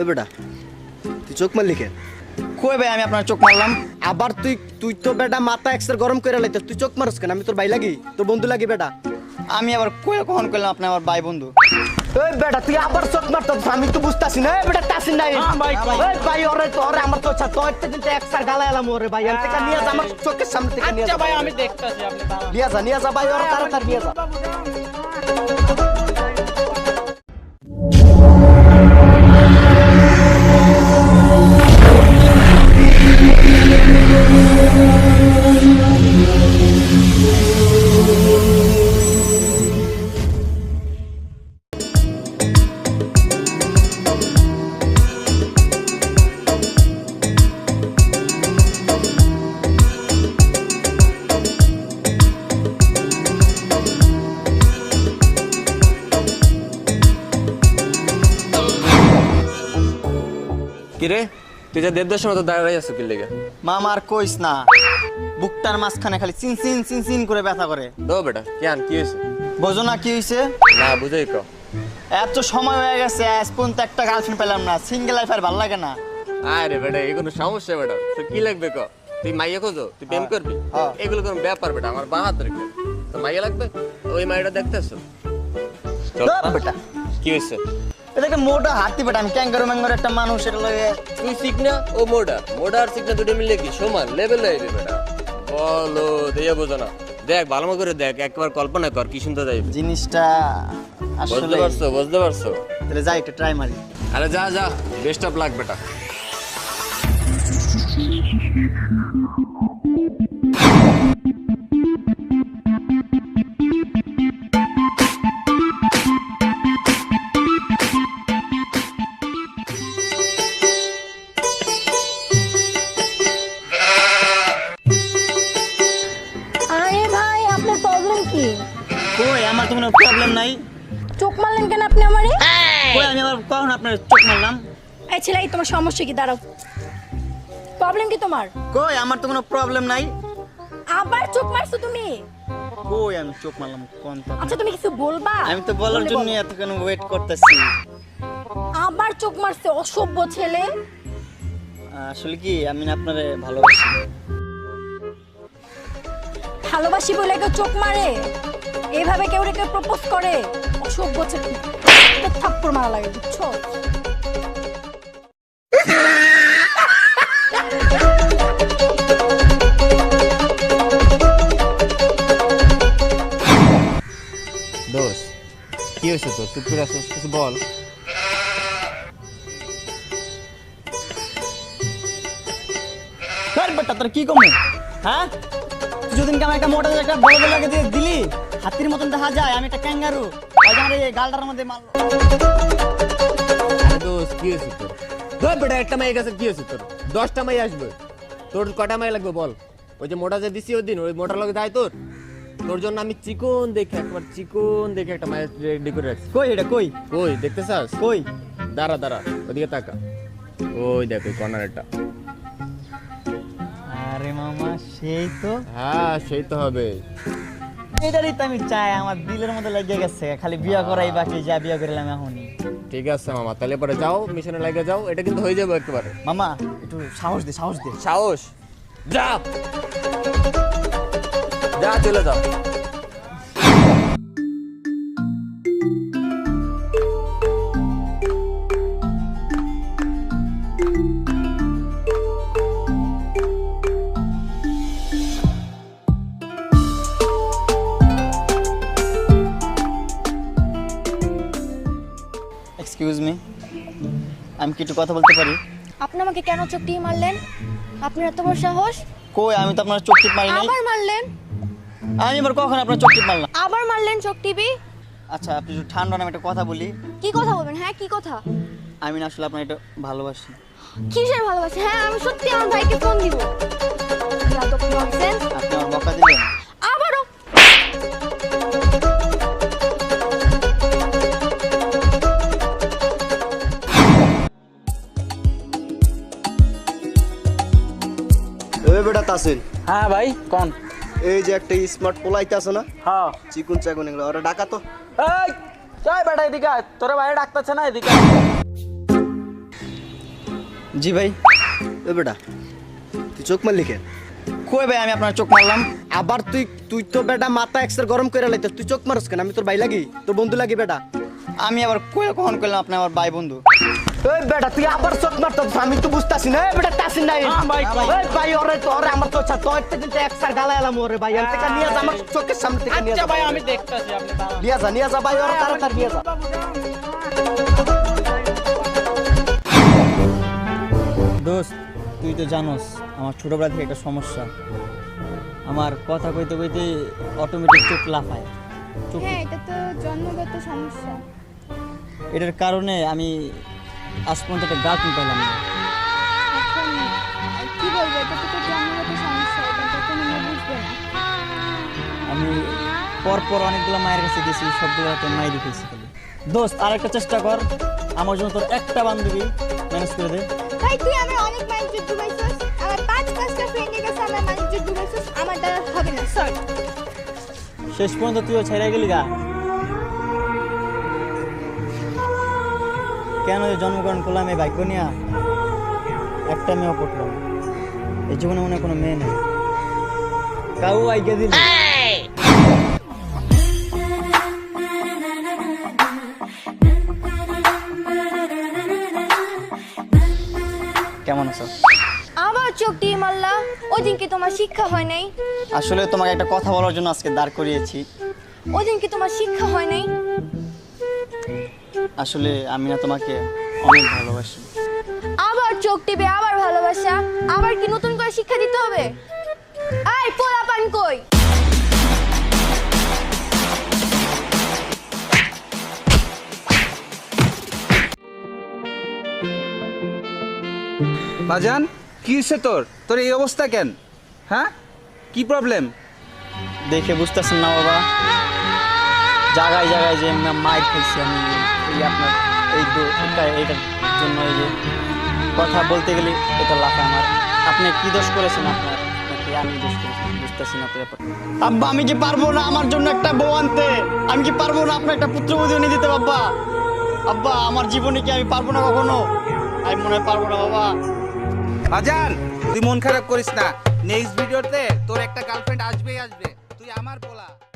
এ বেটা তুই চোখ মারলি কেন কই ভাই আমি আপনার চোখ মারলাম। আবার তুই তুই তো বেটা মাথা এক্সট্রা গরম করে লাইতে তুই চোখ মারস কেন? আমি তোর ভাই লাগি তোর বন্ধু লাগি বেটা। আমি আবার কই কখন করলাম আপনি আমার ভাই বন্ধু? এই বেটা তুই আবার চোখ মারতাস আমি তো বুঝতাছি না। এই বেটা তাসিন নাই ভাই, ভাই। ওরে তো ওরে আমার তো ছাত্র তোর থেকে এক্সট্রা গালা এলাম ওরে ভাই। আমি থেকে নিয়ে যা আমার চোখের সামনে থেকে নিয়ে যা। আচ্ছা ভাই আমি দেখতাছি আপনি নিয়ে যা নিয়ে যা ভাই ওরে তাড়াতাড়ি নিয়ে যা। কিরে? তুই যে দেড় দশের মতো দাঁড়াই আছো কি লেগে? মামা আর কইস না। বুকটার মাঝখানে খালি চিন চিন চিন চিন করে ব্যথা করে। দো বেটা কেন কি হয়েছে বোঝো না কি হইছে? না বুঝাই কো এত সময় হয়ে গেছে আজ পর্যন্ত একটা গার্লফ্রেন্ড পেলাম না। সিঙ্গেল লাইফ আর ভালো লাগে না। আরে বেটা এই কোনো সমস্যা বেটা। তো কি লাগবে ক তুই মাইয়া খোঁজো তুই প্রেম করবি? হ্যাঁ। এগুলো কোনো ব্যাপার বেটা আমার বাহাত রেখে তো মাইয়া লাগবে? ওই মাইয়াটা দেখতেছো? ধুর বেটা। কি হয়েছে এটা একটা মোটা হাতি বেটা আমি ক্যাঙ্গারু ম্যাঙ্গারু একটা মানুষ এটা লগে। তুই সিগনা ও মোটা। মোটা আর শিখনা দুটো মিলে কি সমান লেভেল রে বেটা? বলো দিয়ে বোঝো না। দেখ ভালো করে দেখ একবার কল্পনা কর কি সুন্দর যাইবে জিনিসটা আসলে বুঝতে পারছ বুঝতে পারছ? তাহলে যাই একটু ট্রাই মারি। আরে যা যা বেস্ট অফ লাক বেটা। কই আমার তো কোনো প্রবলেম নাই। চোখ মারলেন কেন আপনি আমারে? কই আমি আবার কখন আপনার চোখ মারলাম? এই ছেলে এই তোমার সমস্যা কি? দাঁড়াও। প্রবলেম কি তোমার? কই আমার তো কোনো প্রবলেম নাই। আবার চোখ মারছো তুমি? কই আমি চোখ মারলাম কোন তো আচ্ছা তুমি কিছু বলবা? আমি তো বলার জন্য। এতক্ষণ ওয়েট করতেছি। আবার চোখ মারছে অসভ্য ছেলে। আসলে কি আমি না আপনারে ভালোবাসি। ভালোবাসি বলে কেউ চোখ মারে? এইভাবে কেউ রে কেউ প্রপোজ করে? অসভ্য থাপ্পড় মারা লাগে বুঝছ? দোষ কি হয়েছে তোর? চুপ করে আসছিস কিছু বল। ধর বেটা তোর কি কমে? হ্যাঁ? যেদিনকে আমার একটা মোটা একটা বড় বড় লাগে দিয়ে দিলি হাতির মতন দেখা যায় আমি একটা ক্যাঙ্গারু। ওই আমার এই গালটার মধ্যে মারলো আরে দোষ কি হয়েছে তোর? ধর বেটা একটা মাই গেছে কি হয়েছে তোর? দশটা মাই আসবে। তোর কটা মাই লাগবে বল? ওই যে মোটা যে দিছি ওই দিন ওই মোটার লগে যায় তোর। তোর জন্য আমি চিকন দেখে একবার চিকন দেখে একটা মায়ের রেডি করে রাখছি। কই এটা কই? কই দেখতে চাস কই? দাঁড়া দাঁড়া ওদিকে তাকা। ওই দেখ ওই কর্নারটা আরে মামা। সেই তো। হ্যাঁ সেই তো হবে। এটারই তো আমি চাই আমার দিলের মধ্যে লেগে গেছে। খালি বিয়া করাই বাকি যা বিয়া করলাম এখনই। ঠিক আছে মামা তাহলে পরে যাও মিশনে লাগে যাও এটা কিন্তু হয়ে যাবে একেবারে। মামা একটু সাহস দে সাহস দে। সাহস। যা! যা চলে যাও। আমি কি একটু কথা বলতে পারি? আপনি আমাকে কেন চোখ মারলেন? আপনার এত বড় সাহস? কই আমি তো আপনার চোখ টিপ মারি নাই। আবার মারলেন? আমি এবার কখন আপনার চোখ টিপ মারলাম? আবার মারলেন চোখ টিপি? আচ্ছা আপনি একটু ঠান্ডা নামে একটা কথা বলি। কি কথা বলবেন? হ্যাঁ কি কথা? আমি না আসলে আপনার এটা ভালোবাসি। কিসের ভালোবাসি? হ্যাঁ আমি সত্যি আমার ভাইকে ফোন দিব। আপনি আমার বকা দিলেন বেটা তাসিন। হ্যাঁ ভাই কোন? এই যে একটা স্মার্ট পোলাইতে আছে না? হ্যাঁ। চিকুন চাকুন এগুলো ওরা ডাকা তো। এই বেটা এদিকে আয়। তোরে বাইরে ডাকতেছে না এদিকে আয়। জি ভাই বেটা তুই চোখ মারলি কেন কই ভাই আমি আপনার চোখ মারলাম। আবার তুই তুই তো বেটা মাথা এক্সের গরম করে লাইতে তুই চোখ মারস কেন? আমি তোর ভাই লাগি তোর বন্ধু লাগি বেটা। আমি আবার কই কখন করলাম আপনি আমার ভাই বন্ধু? এই বেটা তুই আবার চোখ মারতো আমি তো বুঝতাছি না। এই বেটা তাসিন নাই ভাই। এই ভাই ওরে তো ওরে আমার তো তোর থেকে কিন্তু এক্সার গালা এলাম ওরে ভাই। এর থেকে নিয়ে যা আমার চোখের সামনে থেকে নিয়ে আচ্ছা যা। ভাই আমি দেখতাছি আপনি নিয়ে যা নিয়ে যা ভাই ওরে তাড়াতাড়ি নিয়ে যা। দোস্ত তুই তো জানোস আমার ছোটবেলা থেকে একটা সমস্যা। আমার কথা কইতে কইতে অটোমেটিক চোখ লাফায়। চোখ হ্যাঁ এটা তো জন্মগত সমস্যা। এটার কারণে আমি আজ পর্যন্ত একটা গার্লফ্রেন্ড পেলাম না। কি বলব এটা তো তোর জন্মগত সমস্যা এটা তো কোনো বুঝবে না। আমি পর পর অনেকগুলো মায়ের কাছে গেছি সবগুলো হাতে খালি। দোস্ত আরেকটা চেষ্টা কর আমার জন্য তোর একটা বান্ধবী ম্যানেজ করে দে। ভাই তুই আমার অনেক মাইন্ড ডুবাইছিস আমার পাঁচ পাঁচটা ফ্রেন্ডের কাছে আমার মাইন্ড ডুবাইছিস আমার দ্বারা হবে না সরি শেষ পর্যন্ত তুইও ছেড়ে গেলি গা। কেন জন্মগ্রহণ করলাম এই ভাগ্য নিয়ে? একটা মেয়েও পড়লাম এই জীবনে মনে কোনো মেয়ে নেই। কাউ আইগে দিল? কেমন আছো? আবার চোখ দিয়ে মারলা। ওই দিন কি তোমার শিক্ষা হয় নাই? আসলে তোমাকে একটা কথা বলার জন্য আজকে দাঁড় করিয়েছি। ওই দিন কি তোমার শিক্ষা হয় নাই? আসলে আমি না তোমাকে অনেক ভালোবাসি। আবার চোখ টিপে আবার ভালোবাসা আবার কি নতুন করে শিক্ষা দিতে হবে? আই পোলা পান কই? বাজান কি হয়েছে তোর? তোর এই অবস্থা কেন? হ্যাঁ? কি প্রবলেম দেখে বুঝতেছেন না বাবা। জায়গায় জায়গায় যে মা- মাইর খেয়েছি আমি এই আপনার এই দো- এটা- এইটার জন্য এই যে কথা বলতে গেলে এটা লাফা আমার। আপনি কি দোষ করেছেন আপনার? নাকি আমি দোষ করেছি? বুঝতেছি না তো ব্যাপার আব্বা আমি কি পারব না আমার জন্য একটা বউ আনতে? আমি কি পারব না আপনার একটা পুত্রবধূ এনে দিতে বাবা আব্বা? আমার জীবনে কি আমি পারব না কখনো? আমি মনে হয় পারব না বাবা। বাজান তুই মন খারাপ করিস না। নেক্সট ভিডিওতে তোর একটা গার্লফ্রেন্ড আসবেই আসবে। তুই আমার পোলা।